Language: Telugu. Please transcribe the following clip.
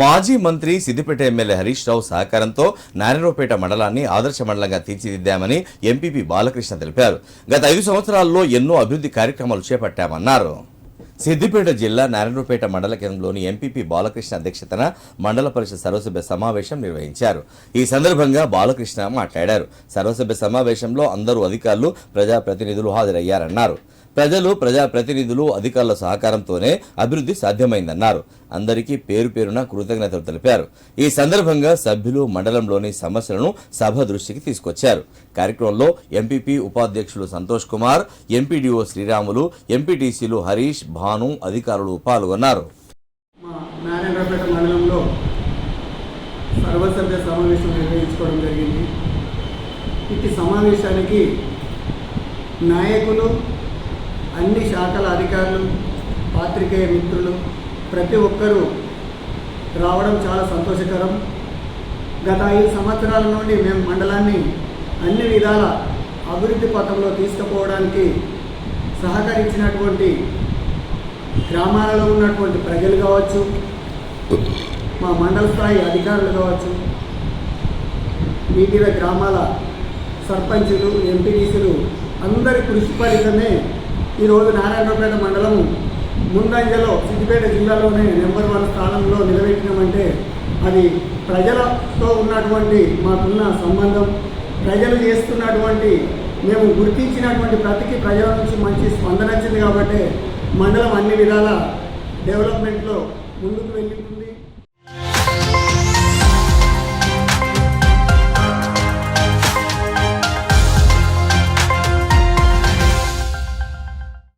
మాజీ మంత్రి సిద్దిపేట ఎమ్మెల్యే హరీష్ రావు సహకారంతో నారాయణపేట మండలాన్ని ఆదర్శ మండలంగా తీర్చిదిద్దామని ఎంపీపీ బాలకృష్ణ తెలిపారు. గత ఐదు సంవత్సరాల్లో ఎన్నో అభివృద్ధి కార్యక్రమాలు చేపట్టామన్నారు. సిద్దిపేట జిల్లా నారాయణపేట మండల కేంద్రంలోని ఎంపీపీ బాలకృష్ణ అధ్యక్షతన మండల పరిషత్ సర్వసభ్య సమావేశం నిర్వహించారు. ఈ సందర్భంగా బాలకృష్ణ మాట్లాడారు. సర్వసభ్య సమావేశంలో అందరూ అధికారులు ప్రజాప్రతినిధులు హాజరయ్యారన్నారు. ప్రజలు ప్రజాప్రతినిధులు అధికారుల సహకారంతోనే అభివృద్ధి సాధ్యమైందన్నారు. అందరికీ పేరు పేరున కృతజ్ఞతలు తెలిపారు. ఈ సందర్భంగా సభ్యులు మండలంలోని సమస్యలను సభ దృష్టికి తీసుకొచ్చారు. కార్యక్రమంలో ఎంపీపీ ఉపాధ్యక్షులు సంతోష్ కుమార్ ఎంపీడీఓ శ్రీరాములు ఎంపీటీసీలు హరీష్ భాను అధికారులు పాల్గొన్నారు. సర్వసభ్య సమావేశం నిర్వహించుకోవడం జరిగింది. సమావేశానికి నాయకులు అన్ని శాఖల అధికారులు పాత్రికేయ మిత్రులు ప్రతి ఒక్కరూ రావడం చాలా సంతోషకరం. గత ఐదు సంవత్సరాల నుండి మేము మండలాన్ని అన్ని విధాల అభివృద్ధి పథంలో తీసుకుపోవడానికి సహకరించినటువంటి గ్రామాలలో ఉన్నటువంటి ప్రజలు కావచ్చు మా మండల స్థాయి అధికారులు కావచ్చు వివిధ గ్రామాల సర్పంచులు ఎంపీడీసీలు అందరి కృషి ఫలితమే ఈరోజు నారాయణపేట మండలం ముందంజలో సిద్దిపేట జిల్లాలోనే నెంబర్ వన్ స్థానంలో నిలబెట్టినామంటే అది ప్రజలతో ఉన్నటువంటి మాకున్న సంబంధం. ప్రజలు చేస్తున్నటువంటి మేము గుర్తించినటువంటి ప్రతికి ప్రజల నుంచి మంచి స్పందన వచ్చింది కాబట్టి మండలం అన్ని విధాల డెవలప్మెంట్లో ముందుకు వెళ్ళింది.